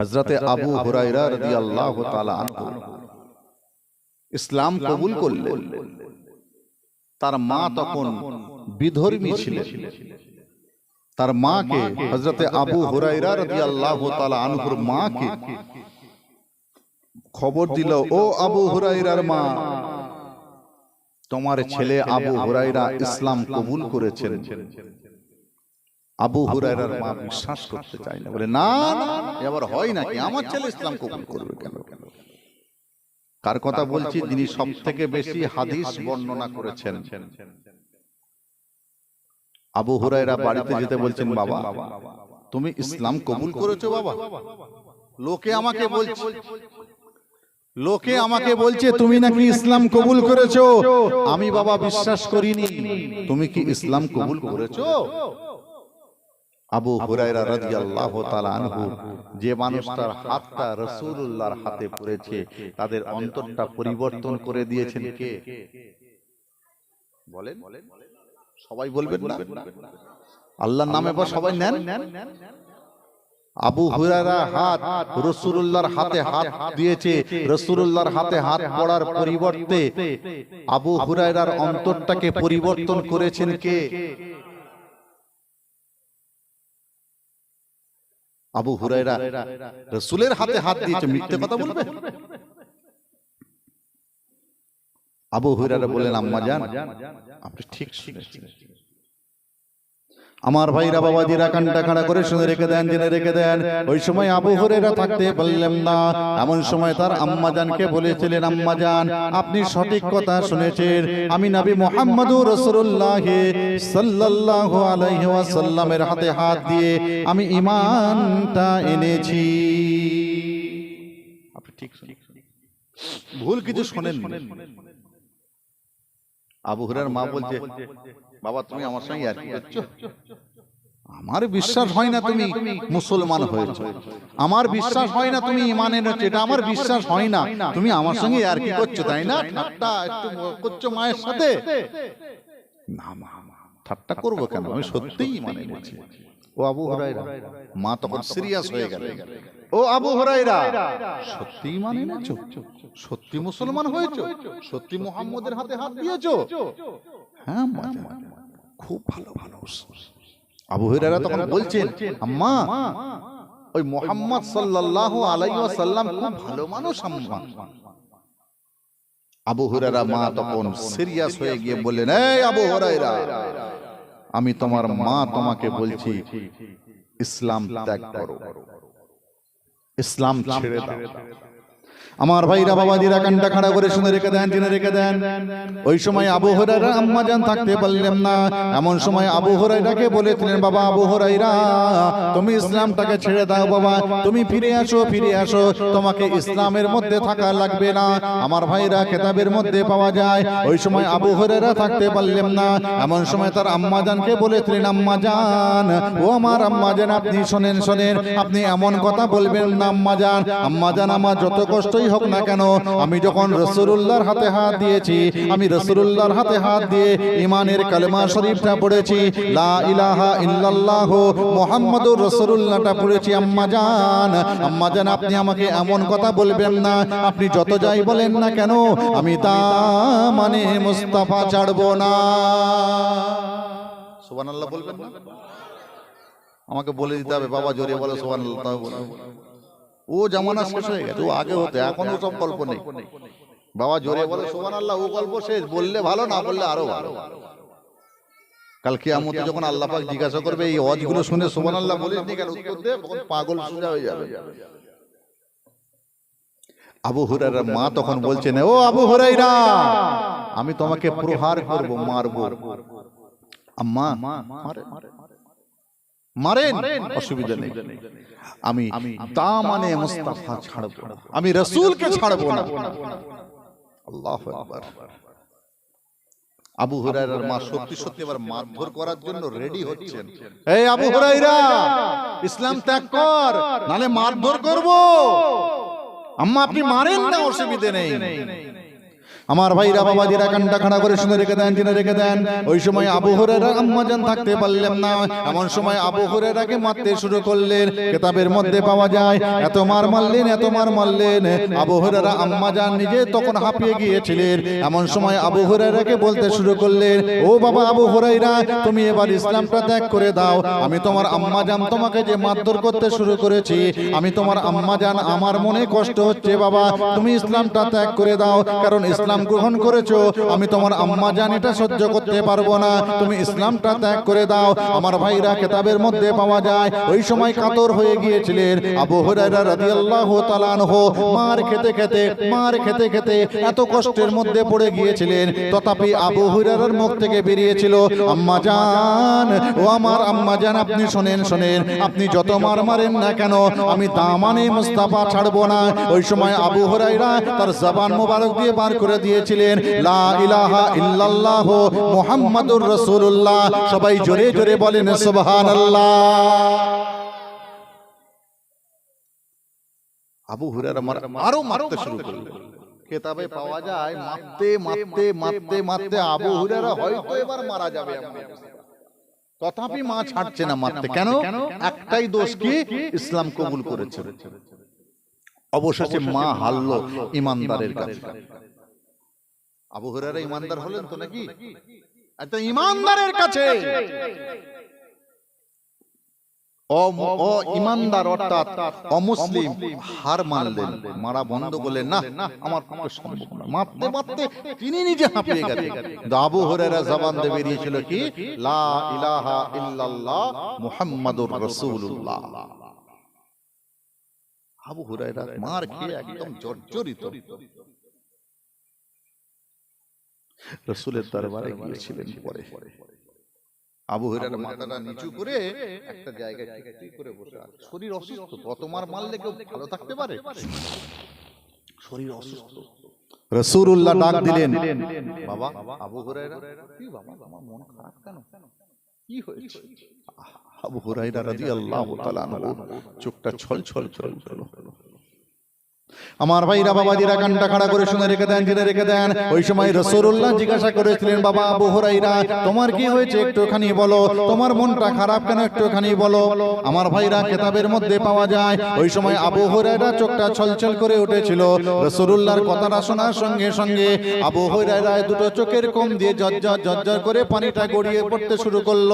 হজরতে আবু হুরাইরা আনহু। ইসলাম কবুল করলেন। তার মা তখন বিধর্মী ছিলেন। তার মাকে হজরতে আবু হুরাইরা তাআলা আনহুর মাকে খবর দিল ও আবু হুরাইরার মা তোমার ছেলে আবু হুরাইরা ইসলাম কবুল করেছেন। আবু হুরাইরার মা বিশ্বাস করতে চায় না। বলে না এবার হয় নাকি আমার ছেলে ইসলাম কবুল করবে কেন? কেন কার কথা বলছি যিনি সব থেকে বেশি হাদিস বর্ণনা করেছেন। আবু হুরাইরা বাড়িতে যেতে বলছেন বাবা তুমি ইসলাম কবুল করেছ বাবা? লোকে আমাকে বলছে লোকে আমাকে বলছে তুমি নাকি ইসলাম কবুল করেছ? আমি বাবা বিশ্বাস করিনি। তুমি কি ইসলাম কবুল করেছ? আবু হুরায়রা রাদিয়াল্লাহু তাআলা আনহু যে মানুষটার হাতটা রাসূলুল্লাহর হাতে পড়েছে তাদের অন্তরটা পরিবর্তন করে দিয়েছেন কে? বলেন। সবাই বলবেন না? আল্লাহর নামে বা সবাই নেন। আবু হুরায়রা হাত রাসূলুল্লাহর হাতে হাত দিয়েছে রাসূলুল্লাহর হাতে হাত পড়ার পরিবর্তে আবু হুরায়রার অন্তরটাকে পরিবর্তন করেছেন কে? আবু হুরাইরা রসুলের হাতে হাত দিয়েছে মিথ্যে কথা বলবে? আবু হুরাইরা বললেন আম্মা জান। আপনি ঠিক শুনেছেন। আমার ভাইরা বাবা বাবাজিরা কানটা খাড়া করে শুনে রেখে দেন জেনে রেখে দেন। ওই সময় আবু হুরেরা থাকতে পারলাম না। এমন সময় তার আম্মা জানকে বলেছিলেন আম্মা জান আপনি সঠিক কথা শুনেছেন। আমি নবী মোহাম্মদ রসুল্লাহ সাল্লাল্লাহু আলাইহি ওয়াসাল্লামের হাতে হাত দিয়ে আমি ইমানটা এনেছি। আপনি ঠিক শুনেছেন। ভুল কিছু শোনেন আবু হুরার মা বলছে বাবা তুমি আমার সঙ্গে আর কি করছ? আমার বিশ্বাস হয় না তুমি মুসলমান হয়েছো। আমার বিশ্বাস হয় না তুমি ইমান এনেছো এটা আমার বিশ্বাস হয় না। তুমি আমার সঙ্গে আর কি করছ তাই না? ঠাট্টা একটু করছ মায়ের সাথে? না মা ঠাট্টা করব কেন? আমি সত্যিই ইমান এনেছি ও আবু হুরাইরা মা তখন সিরিয়াস হয়ে গেল। ও আবু হুরাইরা সত্যি ইমান এনেছো সত্যি মুসলমান হয়েছো? সত্যি মুহাম্মদের হাতে হাত দিয়েছ? হ্যাঁ মা, খুব ভালো মানুষ আবু হুরায়রা তখন বলছেন আম্মা ওই মোহাম্মদ সাল্লাল্লাহু আলাইহি ওয়াসাল্লাম খুব ভালো মানুষ আম্মা। আবু হুরায়রা মা তখন সিরিয়াস হয়ে গিয়ে বললেন এই আবু হুরায়রা আমি তোমার মা তোমাকে বলছি ইসলাম ত্যাগ করো ইসলাম ছেড়ে দাও। আমার ভাইরা বাবাজিরা কানটা খাড়া করে শুনে রেখে দেন জেনে রেখে দেন। ওই সময় আবু হরাইরা আম্মা জান থাকতে পারলেন না। এমন সময় আবু হরাইরাকে বলেছিলেন বাবা আবু হরাইরা তুমি ইসলামটাকে ছেড়ে দাও বাবা। তুমি ফিরে আসো ফিরে আসো। তোমাকে ইসলামের মধ্যে থাকা লাগবে না। আমার ভাইরা কেতাবের মধ্যে পাওয়া যায়। ওই সময় আবু হরাইরা থাকতে পারলেন না। এমন সময় তার আম্মা জানকে বলেছিলেন আম্মা জান ও আমার আম্মা জান আপনি শোনেন শোনেন আপনি এমন কথা বলবেন না আম্মা জান আম্মা জান আমার যত কষ্টই হোক না কেন, আমি যখন রসুল্লাহর হাতে হাত দিয়েছি, আমি রসুল্লাহর হাতে হাত দিয়ে ইমানের কালেমা শরীফটা পড়েছি, লা ইলাহা ইল্লাল্লাহ পড়েছি, আম্মা জান আম্মা জান, আপনি আমাকে এমন কথা বলবেন না, আপনি যত যাই বলেন না কেন, আমি তা মানে মুস্তাফা ছাড়বো না সুবহানাল্লাহ বলবেন আমাকে বলে দিতে হবে, বাবা জোরে বলো বলব। ও জামানা শেষ হয়ে গেছে ও আগে হতে এখন ও সব গল্প নেই। বাবা জোরে বলে সোমান আল্লাহ ও গল্প শেষ বললে ভালো না বললে আরও ভালো। কাল কিয়ামতে যখন আল্লাহ পাক জিজ্ঞাসা করবে এই অজগুলো শুনে সোমান আল্লাহ বলিস নি কেন? উত্তর দে পাগল সোজা হয়ে যাবে। আবু হুরাইরার মা তখন বলছেন ও আবু হুরাইরা আমি তোমাকে প্রহার করব মারবো। আম্মা মারে। মারেন অসুবিধা নেই। আমি দামানে মুস্তাফা ছাড়বো আমি রসুলকে ছাড়বো না। আল্লাহু আকবার। আবু হুরায়রার মা সত্যি সত্যি এবার মারধর করার জন্য রেডি হচ্ছেন। এই আবু হুরায়রা ইসলাম ত্যাগ কর নালে মারধর করব। আম্মা আপনি মারেন না অসুবিধে নেই। আমার ভাইরা বাবাজিরা কান্টা খাড়া করে শুনে রেখে দেন জেনে রেখে দেন। ওই সময় আবু হুরায়রা আম্মাজান থাকতে পারলেন না। এমন সময় আবু হুরায়রাকে মারতে শুরু করলেন। কেতাবের মধ্যে পাওয়া যায়, এত মার মারলেন, এত মার মারলেন। আবু হুরায়রা আম্মাজান নিজে তখন হাঁপিয়ে গিয়েছিলেন। এমন সময় আবু হুরায়রাকে বলতে শুরু করলেন, ও বাবা আবু হুরায়রা, তুমি এবার ইসলামটা ত্যাগ করে দাও। আমি তোমার আম্মাজান তোমাকে যে মারধর করতে শুরু করেছি, আমি তোমার আম্মাজান আমার মনে কষ্ট হচ্ছে বাবা। তুমি ইসলামটা ত্যাগ করে দাও, কারণ ইসলাম গ্রহণ করেছ, আমি তোমার আম্মা জান এটা সহ্য করতে পারব না। তুমি ইসলামটা ত্যাগ করে দাও। আমার ভাইরা কেতাবের মধ্যে পাওয়া যায়। ওই সময় কাতর হয়ে গিয়েছিলেন আবু হুরায়রা রাদিয়াল্লাহু তাআলা আনহু। মার খেতে খেতে, মার খেতে খেতে এত কষ্টের মধ্যে পড়ে গিয়েছিলেন। তথাপি আবু হুরায়রার মুখ থেকে বেরিয়েছিল, আম্মা জান, ও আমার আম্মা জান, আপনি শোনেন শোনেন। আপনি যত মার মারেন না কেন, আমি দামানে মুস্তাফা ছাড়বো না। ওই সময় আবু হুরায়রা তার জবান মোবারক দিয়ে বার করে দিয়েছিলেন, লা ইলাহা ইল্লাল্লাহ মুহাম্মাদুর রাসূলুল্লাহ। সবাই জোরে জোরে বলেন, সুবহানাল্লাহ। আবু হুরায়রা মার আরও মারতে শুরু করলেন। কেতাবে পাওয়া যায়, মারতে মারতে মারতে মারতে আবু হুরায়রা হয়তো এবার মারা যাবে তথাপি মা ছাড়ছে না মারতে। কেন? একটাই দোষ কি? ইসলাম কবুল করেছে। অবশেষে মা হারলো ইমানদারের কাছে। আবু হুরায়রা ইমানদার হলেন তো নাকি? একটা ইমানদারের কাছে। ইমানদার অর্থাৎ অমুসলিম। হার মানলেন। মারা বন্ধ করলেন। না আমার পক্ষে সম্ভব না। মারতে মারতে তিনি নিজে হাঁপিয়ে গেলেন। আবু হুরায়রা জবান দিয়ে বেরিয়েছিল কি? লা ইলাহা ইল্লাল্লাহ মুহাম্মাদুর রাসূলুল্লাহ। আবু হুরায়রা মার খেয়ে একদম জর্জরিত। রসুলের দরবারে গিয়েছিলেন পরে। আবু হুরায়রা মাথাটা নিচু করে একটা জায়গায় ঠিক করে বসে শরীর অসুস্থ কতমার মারলে কেউ ভালো থাকতে পারে? শরীর অসুস্থ। রসুল্লাহ ডাক দিলেন। বাবা আবু হুরায়রা? কি বাবা আমার মন খারাপ কেন? কি হয়েছে? আবু হুরায়রা রাদিয়াল্লাহু তাআলা চোখটা ছল ছল ছল ছল আমার ভাইরা বাবাজিরা কান্টা খাড়া করে শুনে রেখে দেন জেনে রেখে দেন। ওই সময় রসুল্লাহ জিজ্ঞাসা করেছিলেন বাবা আবু হুরাইরা তোমার কি হয়েছে? একটুখানি বলো। তোমার মনটা খারাপ কেন? একটুখানি বলো আমার ভাইরা কেতাবের মধ্যে পাওয়া যায়। ওই সময় আবু হুরাইরা চোখটা ছলছল করে উঠেছিল। রসুল্লাহর কথাটা শোনার সঙ্গে সঙ্গে আবু হুরাইরা দুটো চোখের কম দিয়ে জজ্জর জজ্জর করে পানিটা গড়িয়ে পড়তে শুরু করল।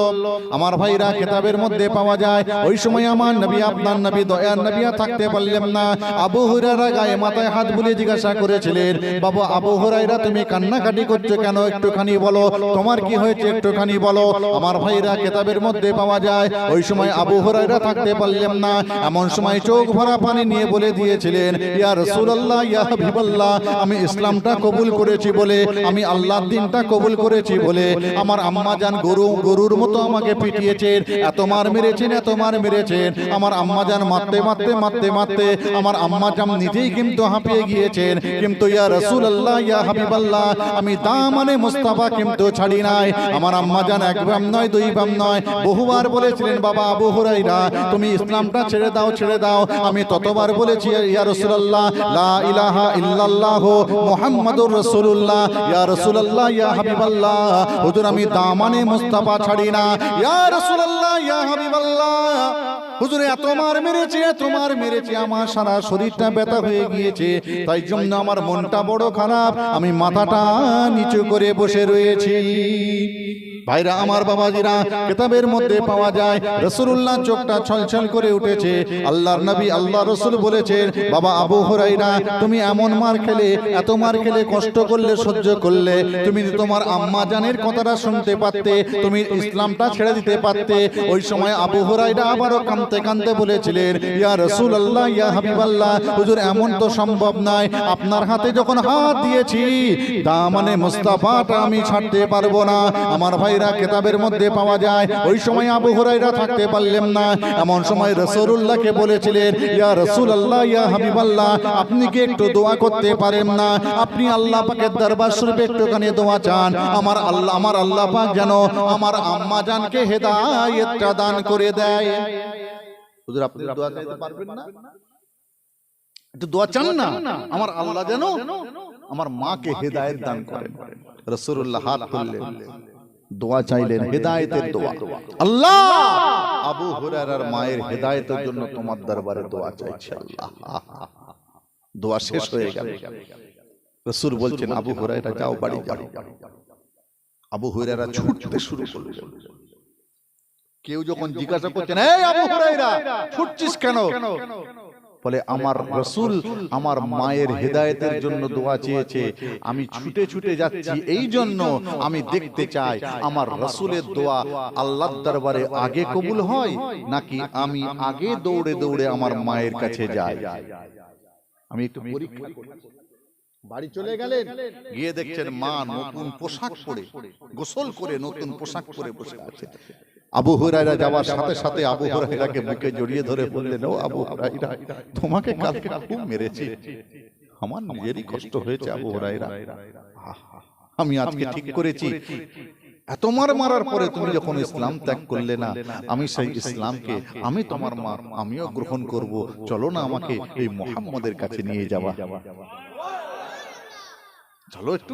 আমার ভাইরা কেতাবের মধ্যে পাওয়া যায় ওই সময় আমার নবী আপনার নবী দয়ার নবিয়া থাকতে পারলেন না আবু হুরাইরা গায়ে মাথায় হাত বুলিয়ে জিজ্ঞাসা করেছিলেন, বাবা, আবু হুরাইরা তুমি কান্নাকাটি করছ কেন? একটুখানি বলো। তোমার কি হয়েছে? একটুখানি বলো। আমার ভাইরা কেতাবের মধ্যে পাওয়া যায়। ওই সময় আবু হুরাইরা থাকতে পারলেন না। এমন সময় চোখ ভরা পানি নিয়ে বলে দিয়েছিলেন, ইয়া রাসূলুল্লাহ, ইয়া হাবিবাল্লাহ, আমি ইসলামটা কবুল করেছি বলে, আমি আল্লাহর দিনটা কবুল করেছি বলে। আমার আম্মা জান গরু, গরুর মতো আমাকে পিটিয়েছেন। এত মার মেরেছেন এত মার মেরেছেন। আমার আম্মা জান মারতে মারতে মারতে মারতে, আমার আম্মা জান কিন্তু ইয়া ইয়া হাবিবাল্লাহ, আমি দামানে কিন্তু ছাড়ি আমার আম্মা জান নয়, দুই বাম নয়। বহুবার বলেছিলেন, বাবা তুমি ইসলামটা ছেড়ে দাও ছেড়ে দাও। আমি ততবার বলেছি, ইয়া রাসূলুল্লাহ, লা ইলাহা ইল্লাল্লাহ ইয়া রাসূলুল্লাহ, ইয়া হাবিবাল্লাহ আমি দামানে মুস্তাফা ছাড়ি না। ইয়া রাসূলুল্লাহ, ইয়া হাবিবাল্লাহ। হুজুর এত মার মেরেছে এত মার মেরেছে, আমার সারা শরীরটা ব্যথা হয়ে গিয়েছে। তাই জন্য আমার মনটা বড় খারাপ, আমি মাথাটা নিচু করে বসে রয়েছি। ভাইরা আমার বাবাজিরা কেতাবের মধ্যে পাওয়া যায়। রসুল্লাহ চোখটা ছলছল করে উঠেছে। আল্লাহর নবী আল্লাহ রসুল বলেছেন বাবা আবু হুরাইরা তুমি এমন মার খেলে এত মার খেলে কষ্ট করলে সহ্য করলে তুমি তোমার আম্মা জানের কথাটা শুনতে পারতে তুমি ইসলামটা ছেড়ে দিতে পারতে ওই সময় আবু হুরাইরা আবারও কাঁদতে কাঁদতে বলেছিলেন ইয়া রসুল আল্লাহ ইয়া হাবিব আল্লাহ হুজুর এমন তো সম্ভব নয় আপনার হাতে যখন হাত দিয়েছি তা মানে মুস্তাফাটা আমি ছাড়তে পারব না আমার ভাইরা কেতাবের মধ্যে পাওয়া যায়। ওই সময় আবু হুরাইরা থাকতে পারলেন না। এমন সময় রসুল্লাহকে বলেছিলেন, ইয়া রসুল আল্লাহ ইয়া হাবিব আল্লাহ আপনি কি একটু দোয়া করতে পারেন না? আপনি আল্লাহ পাকের দরবার শরীফে একটুখানি দোয়া চান। আমার আল্লাহ আমার আল্লাহ পাক যেন আমার আম্মা জানকে হেদায়েতটা দান করে দেয়। হুজুর, আপনি দোয়া চাইতে পারবেন না? একটু দোয়া চান না? আমার আল্লাহ যেন আমার মাকে হেদায়েত দান করেন। রাসূলুল্লাহ হাত তুললেন। দোয়া চাইলেন হেদায়েতের দোয়া। আল্লাহ! আবু হুরায়রার মায়ের হেদায়েতের জন্য তোমার দরবারে দোয়া চাইছি আল্লাহ। দোয়া শেষ হয়ে গেল। রাসূল বলছেন আবু হুরায়রা যাও বাড়ি যাও। আবু হুরায়রা ছুটতে শুরু করলেন। কেউ যখন জিজ্ঞাসা করছেন এই আবু হুরায়রা ছুটছিস কেন? বলে আমার রসুল আমার মায়ের হেদায়েতের জন্য দোয়া চেয়েছে। আমি ছুটে ছুটে যাচ্ছি এই জন্য আমি দেখতে চাই আমার রসুলের দোয়া আল্লাহ দরবারে আগে কবুল হয় নাকি আমি আগে দৌড়ে দৌড়ে আমার মায়ের কাছে যাই? আমি একটু পরীক্ষা। বাড়ি চলে গেলেন। গিয়ে দেখছেন মা নতুন পোশাক পরে গোসল করে নতুন পোশাক পরে বসে আছে। আবু হুরায়রা যাওয়ার সাথে সাথে আবু হুরায়রাকে বুকে জড়িয়ে ধরে বললেন ও আবু হুরায়রা তোমাকে কালকে খুব মেরেছে। আমার নিজেরই কষ্ট হয়েছে আবু হুরায়রা। আহ, আমি আজকে ঠিক করেছি। এত মার মারার পরে তুমি যখন ইসলাম ত্যাগ করলে না আমি সেই ইসলামকে আমি তোমার মা আমিও গ্রহণ করব। চলো না আমাকে এই মোহাম্মদের কাছে নিয়ে যাওয়া। চলো একটু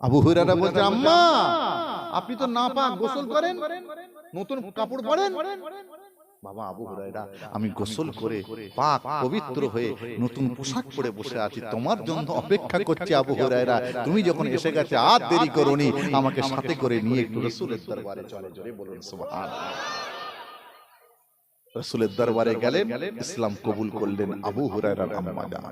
আবু হুরায়রা বলছে আম্মা আপনি তো না পাক গোসল করেন নতুন কাপড় পরেন। বাবা আবু হুরায়রা আমি গোসল করে পাক পবিত্র হয়ে নতুন পোশাক পরে বসে আছি। তোমার জন্য অপেক্ষা করছি আবু হুরায়রা। তুমি যখন এসে গেছে আর দেরি করনি আমাকে সাথে করে নিয়ে একটু রাসূলের দরবারে চলে জোরে বলুন সুবহানাল্লাহ রাসূলের দরবারে গেলেন ইসলাম কবুল করলেন আবু হুরায়রার আম্মা জান।